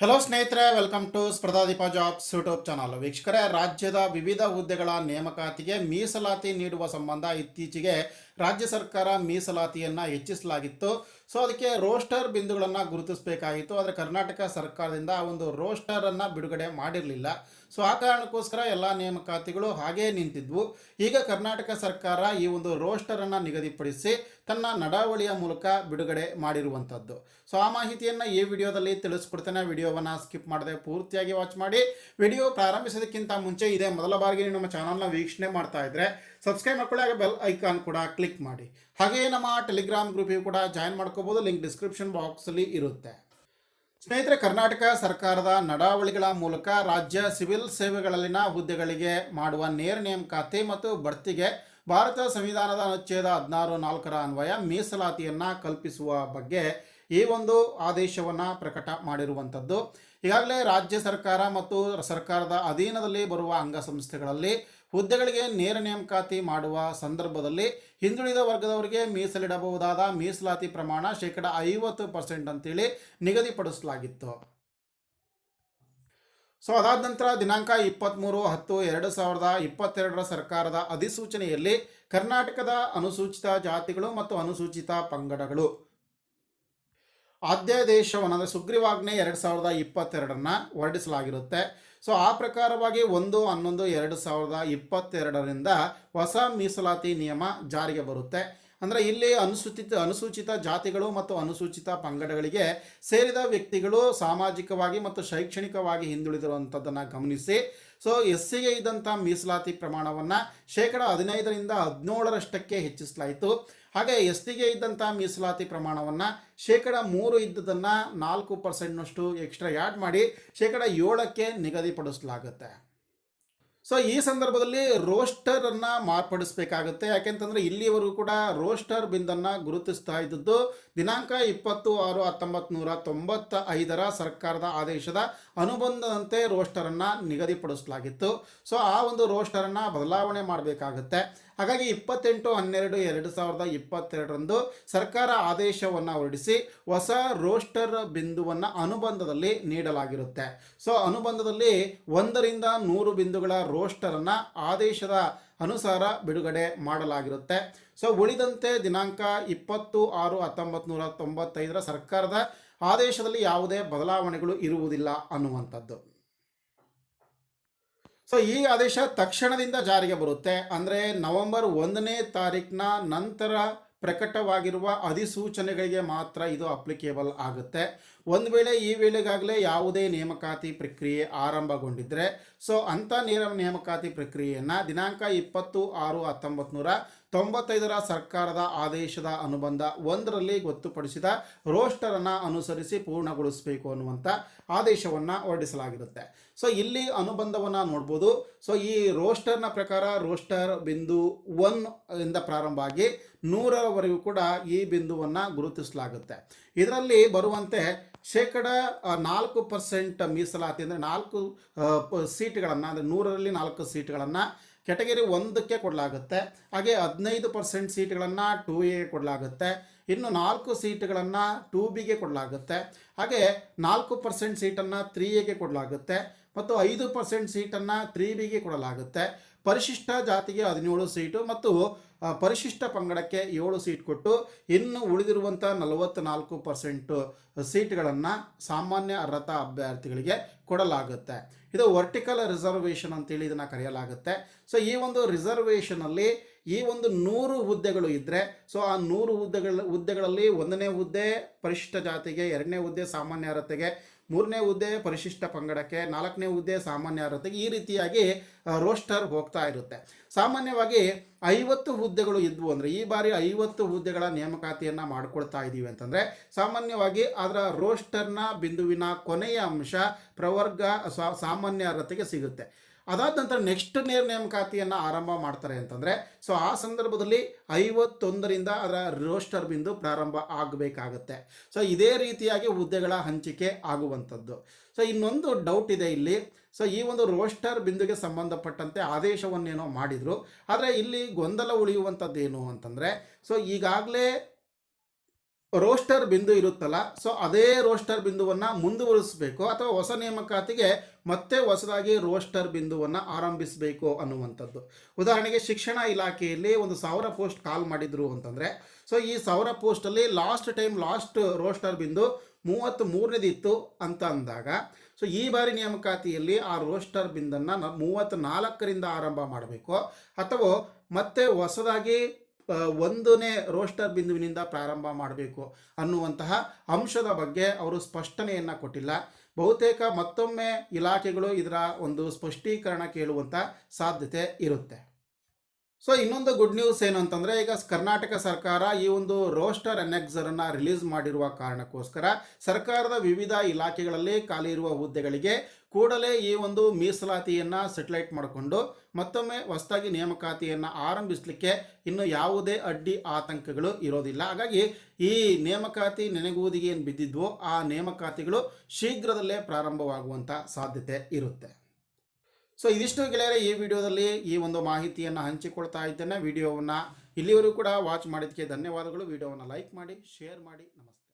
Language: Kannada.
ಹೆಲೋ ಸ್ನೇಹಿತರೆ welcome to Spardhadeepa jobs YouTube channel ವೀಕ್ಷಕರೇ, ರಾಜ್ಯದ ವಿವಿಧ ಹುದ್ದೆಗಳ ನೇಮಕಾತಿಗೆ ಮೀಸಲಾತಿ ನೀಡುವ ಸಂಬಂಧ ಇತ್ತೀಚೆಗೆ ರಾಜ್ಯ ಸರ್ಕಾರ ಮೀಸಲಾತಿಯನ್ನು ಹೆಚ್ಚಿಸಲಾಗಿತ್ತು. ಸೊ ಅದಕ್ಕೆ ರೋಸ್ಟರ್ ಬಿಂದುಗಳನ್ನು ಗುರುತಿಸಬೇಕಾಗಿತ್ತು. ಆದರೆ ಕರ್ನಾಟಕ ಸರ್ಕಾರದಿಂದ ಆ ಒಂದು ರೋಸ್ಟರನ್ನು ಬಿಡುಗಡೆ ಮಾಡಿರಲಿಲ್ಲ. ಸೊ ಆ ಕಾರಣಕ್ಕೋಸ್ಕರ ಎಲ್ಲ ನೇಮಕಾತಿಗಳು ಹಾಗೇ ನಿಂತಿದ್ವು. ಈಗ ಕರ್ನಾಟಕ ಸರ್ಕಾರ ಈ ಒಂದು ರೋಸ್ಟರನ್ನು ನಿಗದಿಪಡಿಸಿ ತನ್ನ ನಡಾವಳಿಯ ಮೂಲಕ ಬಿಡುಗಡೆ ಮಾಡಿರುವಂಥದ್ದು ಸೊ ಆ ಮಾಹಿತಿಯನ್ನು ಈ ವಿಡಿಯೋದಲ್ಲಿ ತಿಳಿಸ್ಕೊಡ್ತೇನೆ. ವಿಡಿಯೋವನ್ನು ಸ್ಕಿಪ್ ಮಾಡದೆ ಪೂರ್ತಿಯಾಗಿ ವಾಚ್ ಮಾಡಿ. ವಿಡಿಯೋ ಪ್ರಾರಂಭಿಸೋದಕ್ಕಿಂತ ಮುಂಚೆ ಇದೇ ಮೊದಲ ಬಾರಿಗೆ ನಮ್ಮ ಚಾನಲ್ನ ವೀಕ್ಷಣೆ ಮಾಡ್ತಾ ಇದ್ರೆ ಸಬ್ಸ್ಕ್ರೈಬ್ ಮಾಡ್ಕೊಳ್ಳಿ, ಹಾಗೆ ಬೆಲ್ ಐಕಾನ್ ಕೂಡ ಕ್ಲಿಕ್ ಮಾಡಿ. ಹಾಗೆಯೇ ನಮ್ಮ ಟೆಲಿಗ್ರಾಮ್ ಗ್ರೂಪಿಗೆ ಕೂಡ ಜಾಯಿನ್ ಮಾಡ್ಕೋಬೋದು. ಲಿಂಕ್ ಡಿಸ್ಕ್ರಿಪ್ಷನ್ ಬಾಕ್ಸಲ್ಲಿ ಇರುತ್ತೆ. ಸ್ನೇಹಿತರೆ, ಕರ್ನಾಟಕ ಸರ್ಕಾರದ ನಡಾವಳಿಗಳ ಮೂಲಕ ರಾಜ್ಯ ಸಿವಿಲ್ ಸೇವೆಗಳಲ್ಲಿನ ಹುದ್ದೆಗಳಿಗೆ ಮಾಡುವ ನೇರ ನೇಮಕಾತಿ ಮತ್ತು ಬಡ್ತಿಗೆ ಭಾರತ ಸಂವಿಧಾನದ ಅನುಚ್ಛೇದ ಹದಿನಾರು ನಾಲ್ಕರ ಅನ್ವಯ ಮೀಸಲಾತಿಯನ್ನು ಕಲ್ಪಿಸುವ ಬಗ್ಗೆ ಈ ಒಂದು ಆದೇಶವನ್ನು ಪ್ರಕಟ ಮಾಡಿರುವಂಥದ್ದು. ಈಗಾಗಲೇ ರಾಜ್ಯ ಸರ್ಕಾರ ಮತ್ತು ಸರ್ಕಾರದ ಅಧೀನದಲ್ಲಿ ಬರುವ ಅಂಗಸಂಸ್ಥೆಗಳಲ್ಲಿ ಹುದ್ದೆಗಳಿಗೆ ನೇರ ನೇಮಕಾತಿ ಮಾಡುವ ಸಂದರ್ಭದಲ್ಲಿ ಹಿಂದುಳಿದ ವರ್ಗದವರಿಗೆ ಮೀಸಲಿಡಬಹುದಾದ ಮೀಸಲಾತಿ ಪ್ರಮಾಣ ಶೇಕಡ ಐವತ್ತು ಪರ್ಸೆಂಟ್ ಅಂತೇಳಿ ನಿಗದಿಪಡಿಸಲಾಗಿತ್ತು. ಸೊ, ಅದಾದ ನಂತರ ದಿನಾಂಕ ಇಪ್ಪತ್ತ್ಮೂರು ಹತ್ತು ಎರಡು ಸಾವಿರದ ಇಪ್ಪತ್ತೆರಡರ ಸರ್ಕಾರದ ಅಧಿಸೂಚನೆಯಲ್ಲಿ ಕರ್ನಾಟಕದ ಅನುಸೂಚಿತ ಜಾತಿಗಳು ಮತ್ತು ಅನುಸೂಚಿತ ಪಂಗಡಗಳು. ಅಧ್ಯಾದೇಶವನ್ನು ಅಂದರೆ ಸುಗ್ರೀವಾಜ್ಞೆ ಎರಡು ಸಾವಿರದ ಇಪ್ಪತ್ತೆರಡನ್ನು ಹೊರಡಿಸಲಾಗಿರುತ್ತೆ. ಸೊ ಆ ಪ್ರಕಾರವಾಗಿ ಒಂದು, ಹನ್ನೊಂದು, ಎರಡು ಸಾವಿರದ ಇಪ್ಪತ್ತೆರಡರಿಂದ ಹೊಸ ಮೀಸಲಾತಿ ನಿಯಮ ಜಾರಿಗೆ ಬರುತ್ತೆ. ಅಂದರೆ ಇಲ್ಲಿ ಅನುಸೂಚಿತ ಅನುಸೂಚಿತ ಜಾತಿಗಳು ಮತ್ತು ಅನುಸೂಚಿತ ಪಂಗಡಗಳಿಗೆ ಸೇರಿದ ವ್ಯಕ್ತಿಗಳು ಸಾಮಾಜಿಕವಾಗಿ ಮತ್ತು ಶೈಕ್ಷಣಿಕವಾಗಿ ಹಿಂದುಳಿದಿರುವಂಥದ್ದನ್ನು ಗಮನಿಸಿ. ಸೊ ಎಸ್ ಸಿಗೆ ಇದ್ದಂಥ ಮೀಸಲಾತಿ ಪ್ರಮಾಣವನ್ನು ಶೇಕಡ ಹದಿನೈದರಿಂದ ಹದಿನೇಳರಷ್ಟಕ್ಕೆ ಹೆಚ್ಚಿಸಲಾಯಿತು. ಹಾಗೆ ಎಸ್ ಟಿಗೆ ಇದ್ದಂಥ ಮೀಸಲಾತಿ ಪ್ರಮಾಣವನ್ನು ಶೇಕಡ ಮೂರು ಇದ್ದದನ್ನು ನಾಲ್ಕು ಪರ್ಸೆಂಟ್ನಷ್ಟು ಎಕ್ಸ್ಟ್ರಾ ಆ್ಯಡ್ ಮಾಡಿ ಶೇಕಡ ಏಳಕ್ಕೆ ನಿಗದಿಪಡಿಸಲಾಗುತ್ತೆ. ಸೊ ಈ ಸಂದರ್ಭದಲ್ಲಿ ರೋಸ್ಟರನ್ನು ಮಾರ್ಪಡಿಸಬೇಕಾಗುತ್ತೆ. ಯಾಕೆಂತಂದರೆ ಇಲ್ಲಿವರೆಗೂ ಕೂಡ ರೋಸ್ಟರ್ ಬಿಂದನ್ನು ಗುರುತಿಸ್ತಾ ಇದ್ದದ್ದು ದಿನಾಂಕ ಇಪ್ಪತ್ತು ಆರು ಹತ್ತೊಂಬತ್ತು ನೂರ ತೊಂಬತ್ತ ಐದರ ಸರ್ಕಾರದ ಆದೇಶದ ಅನುಬಂಧದಂತೆ ರೋಸ್ಟರನ್ನು ನಿಗದಿಪಡಿಸಲಾಗಿತ್ತು. ಸೊ, ಆ ಒಂದು ರೋಸ್ಟರನ್ನು ಬದಲಾವಣೆ ಮಾಡಬೇಕಾಗುತ್ತೆ. ಹಾಗಾಗಿ ಇಪ್ಪತ್ತೆಂಟು, ಹನ್ನೆರಡು, ಎರಡು ಸಾವಿರದ ಇಪ್ಪತ್ತೆರಡರಂದು ಸರ್ಕಾರ ಆದೇಶವನ್ನು ಹೊರಡಿಸಿ ಹೊಸ ರೋಸ್ಟರ್ ಬಿಂದುವನ್ನು ಅನುಬಂಧದಲ್ಲಿ ನೀಡಲಾಗಿರುತ್ತೆ. ಸೊ, ಅನುಬಂಧದಲ್ಲಿ ಒಂದರಿಂದ ನೂರು ಬಿಂದುಗಳ ರೋಸ್ಟರನ್ನು ಆದೇಶದ ಅನುಸಾರ ಬಿಡುಗಡೆ ಮಾಡಲಾಗಿರುತ್ತೆ. ಸೊ, ಉಳಿದಂತೆ ದಿನಾಂಕ ಇಪ್ಪತ್ತು, ಆರು, ಹತ್ತೊಂಬತ್ತು ತೊಂಬತ್ತೈದರ ಸರ್ಕಾರದ ಆದೇಶದಲ್ಲಿ ಯಾವುದೇ ಬದಲಾವಣೆಗಳು ಇರುವುದಿಲ್ಲ ಅನ್ನುವಂಥದ್ದು. ಸೊ ಈ ಆದೇಶ ತಕ್ಷಣದಿಂದ ಜಾರಿಗೆ ಬರುತ್ತೆ. ಅಂದರೆ ನವೆಂಬರ್ ಒಂದನೇ ತಾರೀಕಿನ ನಂತರ ಪ್ರಕಟವಾಗಿರುವ ಅಧಿಸೂಚನೆಗಳಿಗೆ ಮಾತ್ರ ಇದು ಅಪ್ಲಿಕೇಬಲ್ ಆಗುತ್ತೆ. ಒಂದು ವೇಳೆ ಈ ವೇಳೆಗಾಗಲೇ ಯಾವುದೇ ನೇಮಕಾತಿ ಪ್ರಕ್ರಿಯೆ ಆರಂಭಗೊಂಡಿದ್ದರೆ ಸೊ ಅಂಥ ನೇರ ನೇಮಕಾತಿ ಪ್ರಕ್ರಿಯೆಯನ್ನು ದಿನಾಂಕ ಇಪ್ಪತ್ತು ಆರು ಹತ್ತೊಂಬತ್ತು ನೂರ ತೊಂಬತ್ತೈದರ ಸರ್ಕಾರದ ಆದೇಶದ ಅನುಬಂಧ ಒಂದರಲ್ಲಿ ಗೊತ್ತುಪಡಿಸಿದ ರೋಸ್ಟರನ್ನು ಅನುಸರಿಸಿ ಪೂರ್ಣಗೊಳಿಸಬೇಕು ಅನ್ನುವಂಥ ಆದೇಶವನ್ನು ಹೊರಡಿಸಲಾಗಿರುತ್ತೆ. ಸೊ ಇಲ್ಲಿ ಅನುಬಂಧವನ್ನು ನೋಡ್ಬೋದು. ಸೊ ಈ ರೋಸ್ಟರ್ನ ಪ್ರಕಾರ ರೋಸ್ಟರ್ ಬಿಂದು ಒನ್ ಇಂದ ಪ್ರಾರಂಭ ಆಗಿ ನೂರರವರೆಗೂ ಕೂಡ ಈ ಬಿಂದುವನ್ನು ಗುರುತಿಸಲಾಗುತ್ತೆ. ಇದರಲ್ಲಿ ಬರುವಂತೆ ಶೇಕಡ ನಾಲ್ಕು ಪರ್ಸೆಂಟ್ ಮೀಸಲಾತಿ ಅಂದರೆ ನಾಲ್ಕು ಸೀಟ್ಗಳನ್ನು ಅಂದರೆ ನೂರರಲ್ಲಿ ನಾಲ್ಕು ಸೀಟ್ಗಳನ್ನು ಕೆಟಗರಿ ಒಂದಕ್ಕೆ ಕೊಡಲಾಗುತ್ತೆ. ಹಾಗೆ ಹದಿನೈದು ಪರ್ಸೆಂಟ್ ಸೀಟ್ಗಳನ್ನು ಟು ಎಗೆ ಕೊಡಲಾಗುತ್ತೆ. ಇನ್ನು ನಾಲ್ಕು ಸೀಟ್ಗಳನ್ನು ಟು ಬಿಗೆ ಕೊಡಲಾಗುತ್ತೆ. ಹಾಗೆ ನಾಲ್ಕು ಪರ್ಸೆಂಟ್ ಸೀಟನ್ನು ತ್ರೀ ಎಗೆ ಕೊಡಲಾಗುತ್ತೆ. ಮತ್ತು ಐದು ಪರ್ಸೆಂಟ್ ಸೀಟನ್ನು ತ್ರೀ ಬಿಗೆ ಕೊಡಲಾಗುತ್ತೆ. ಪರಿಶಿಷ್ಟ ಜಾತಿಗೆ ಹದಿನೇಳು ಸೀಟು. ಮತ್ತು ಪರಿಶಿಷ್ಟ ಪಂಗಡಕ್ಕೆ ಏಳು ಸೀಟ್ ಕೊಟ್ಟು ಇನ್ನು ಉಳಿದಿರುವಂಥ ನಲವತ್ತ್ನಾಲ್ಕು ಪರ್ಸೆಂಟು ಸೀಟ್ಗಳನ್ನು ಸಾಮಾನ್ಯ ಅರ್ಹತಾ ಅಭ್ಯರ್ಥಿಗಳಿಗೆ ಕೊಡಲಾಗುತ್ತೆ. ಇದು ವರ್ಟಿಕಲ್ ರಿಸರ್ವೇಷನ್ ಅಂತೇಳಿ ಇದನ್ನು ಕರೆಯಲಾಗುತ್ತೆ. ಸೊ ಈ ಒಂದು ರಿಸರ್ವೇಷನಲ್ಲಿ ಈ ಒಂದು ನೂರು ಹುದ್ದೆಗಳು ಇದ್ದರೆ ಸೊ ಆ ನೂರು ಹುದ್ದೆಗಳ, ಹುದ್ದೆಗಳಲ್ಲಿ ಒಂದನೇ ಹುದ್ದೆ ಪರಿಶಿಷ್ಟ ಜಾತಿಗೆ, ಎರಡನೇ ಹುದ್ದೆ ಸಾಮಾನ್ಯ ಅರ್ಹತೆಗೆ ಮೂರನೇ ಹುದ್ದೆ ಪರಿಶಿಷ್ಟ ಪಂಗಡಕ್ಕೆ, ನಾಲ್ಕನೇ ಹುದ್ದೆ ಸಾಮಾನ್ಯ ಅರ್ಹತೆಗೆ ಈ ರೀತಿಯಾಗಿ ರೋಸ್ಟರ್ ಹೋಗ್ತಾ ಇರುತ್ತೆ. ಸಾಮಾನ್ಯವಾಗಿ ಐವತ್ತು ಹುದ್ದೆಗಳು ಇದ್ವು ಅಂದರೆ, ಈ ಬಾರಿ ಐವತ್ತು ಹುದ್ದೆಗಳ ನೇಮಕಾತಿಯನ್ನು ಮಾಡ್ಕೊಳ್ತಾ ಇದ್ದೀವಿ ಅಂತಂದರೆ, ಸಾಮಾನ್ಯವಾಗಿ ಅದರ ರೋಸ್ಟರ್ನ ಬಿಂದುವಿನ ಕೊನೆಯ ಅಂಶ ಪ್ರವರ್ಗ ಸಾಮಾನ್ಯ ಅರ್ಹತೆಗೆ ಸಿಗುತ್ತೆ. ಅದಾದ ನಂತರ ನೆಕ್ಸ್ಟ್ ನೇರ ನೇಮಕಾತಿಯನ್ನು ಆರಂಭ ಮಾಡ್ತಾರೆ ಅಂತಂದರೆ ಸೊ ಆ ಸಂದರ್ಭದಲ್ಲಿ ಐವತ್ತೊಂದರಿಂದ ಅದರ ರೋಸ್ಟರ್ ಬಿಂದು ಪ್ರಾರಂಭ ಆಗಬೇಕಾಗತ್ತೆ. ಸೊ ಇದೇ ರೀತಿಯಾಗಿ ಹುದ್ದೆಗಳ ಹಂಚಿಕೆ ಆಗುವಂಥದ್ದು. ಸೊ ಇನ್ನೊಂದು ಡೌಟ್ ಇದೆ ಇಲ್ಲಿ. ಸೊ ಈ ಒಂದು ರೋಸ್ಟರ್ ಬಿಂದುಗೆ ಸಂಬಂಧಪಟ್ಟಂತೆ ಆದೇಶವನ್ನೇನೋ ಮಾಡಿದರು. ಆದರೆ ಇಲ್ಲಿ ಗೊಂದಲ ಉಳಿಯುವಂಥದ್ದೇನು ಅಂತಂದರೆ ಸೊ ಈಗಾಗಲೇ ರೋಸ್ಟರ್ ಬಿಂದು ಇರುತ್ತಲ್ಲ ಸೊ ಅದೇ ರೋಸ್ಟರ್ ಬಿಂದುವನ್ನು ಮುಂದುವರಿಸಬೇಕು, ಅಥವಾ ಹೊಸ ನೇಮಕಾತಿಗೆ ಮತ್ತೆ ಹೊಸದಾಗಿ ರೋಸ್ಟರ್ ಬಿಂದುವನ್ನು ಆರಂಭಿಸಬೇಕು ಅನ್ನುವಂಥದ್ದು. ಉದಾಹರಣೆಗೆ ಶಿಕ್ಷಣ ಇಲಾಖೆಯಲ್ಲಿ ಒಂದು ಸಾವಿರ ಪೋಸ್ಟ್ ಕಾಲ್ ಮಾಡಿದ್ರು ಅಂತಂದರೆ ಸೊ ಈ ಸಾವಿರ ಪೋಸ್ಟಲ್ಲಿ ಲಾಸ್ಟ್ ಟೈಮ್ ಲಾಸ್ಟ್ ರೋಸ್ಟರ್ ಬಿಂದು ಮೂವತ್ತ್ ಮೂರನೇದಿತ್ತು ಅಂತ ಅಂದಾಗ ಸೊ ಈ ಬಾರಿ ನೇಮಕಾತಿಯಲ್ಲಿ ಆ ರೋಸ್ಟರ್ ಬಿಂದನ್ನು ಮೂವತ್ತ್ ನಾಲ್ಕರಿಂದ ಆರಂಭ ಮಾಡಬೇಕು, ಅಥವಾ ಮತ್ತೆ ಹೊಸದಾಗಿ ಒಂದನೇ ರೋಸ್ಟರ್ ಬಿಂದುವಿನಿಂದ ಪ್ರಾರಂಭ ಮಾಡಬೇಕು ಅನ್ನುವಂತಹ ಅಂಶದ ಬಗ್ಗೆ ಅವರು ಸ್ಪಷ್ಟನೆಯನ್ನು ಕೊಟ್ಟಿಲ್ಲ. ಬಹುತೇಕ ಮತ್ತೊಮ್ಮೆ ಇಲಾಖೆಗಳು ಇದರ ಒಂದು ಸ್ಪಷ್ಟೀಕರಣ ಕೇಳುವಂಥ ಸಾಧ್ಯತೆ ಇರುತ್ತೆ. ಸೊ ಇನ್ನೊಂದು ಗುಡ್ ನ್ಯೂಸ್ ಏನು ಅಂತಂದರೆ ಈಗ ಕರ್ನಾಟಕ ಸರ್ಕಾರ ಈ ಒಂದು ರೋಸ್ಟರ್ ಅನ್ನು ರಿಲೀಸ್ ಮಾಡಿರುವ ಕಾರಣಕ್ಕೋಸ್ಕರ ಸರ್ಕಾರದ ವಿವಿಧ ಇಲಾಖೆಗಳಲ್ಲಿ ಖಾಲಿ ಇರುವ ಹುದ್ದೆಗಳಿಗೆ ಕೂಡಲೇ ಈ ಒಂದು ಮೀಸಲಾತಿಯನ್ನು ಸೆಟಲೈಟ್ ಮಾಡಿಕೊಂಡು ಮತ್ತೊಮ್ಮೆ ಹೊಸದಾಗಿ ನೇಮಕಾತಿಯನ್ನು ಆರಂಭಿಸಲಿಕ್ಕೆ ಇನ್ನು ಯಾವುದೇ ಅಡ್ಡಿ ಆತಂಕಗಳು ಇರೋದಿಲ್ಲ. ಹಾಗಾಗಿ ಈ ನೇಮಕಾತಿ ನೆನೆಗುವುದಿಗೆ ಏನು ಬಿದ್ದಿದ್ವೋ ಆ ನೇಮಕಾತಿಗಳು ಶೀಘ್ರದಲ್ಲೇ ಪ್ರಾರಂಭವಾಗುವಂಥ ಸಾಧ್ಯತೆ ಇರುತ್ತೆ. ಸೊ ಇದಿಷ್ಟು ಗೆಳೆಯರೆ, ಈ ವಿಡಿಯೋದಲ್ಲಿ ಈ ಒಂದು ಮಾಹಿತಿಯನ್ನು ಹಂಚಿಕೊಳ್ತಾ ಇದ್ದೇನೆ. ವಿಡಿಯೋವನ್ನು ಇಲ್ಲಿವರೆಗೂ ಕೂಡ ವಾಚ್ ಮಾಡಿದ್ದಕ್ಕೆ ಧನ್ಯವಾದಗಳು. ವಿಡಿಯೋವನ್ನು ಲೈಕ್ ಮಾಡಿ ಶೇರ್ ಮಾಡಿ. ನಮಸ್ತೆ.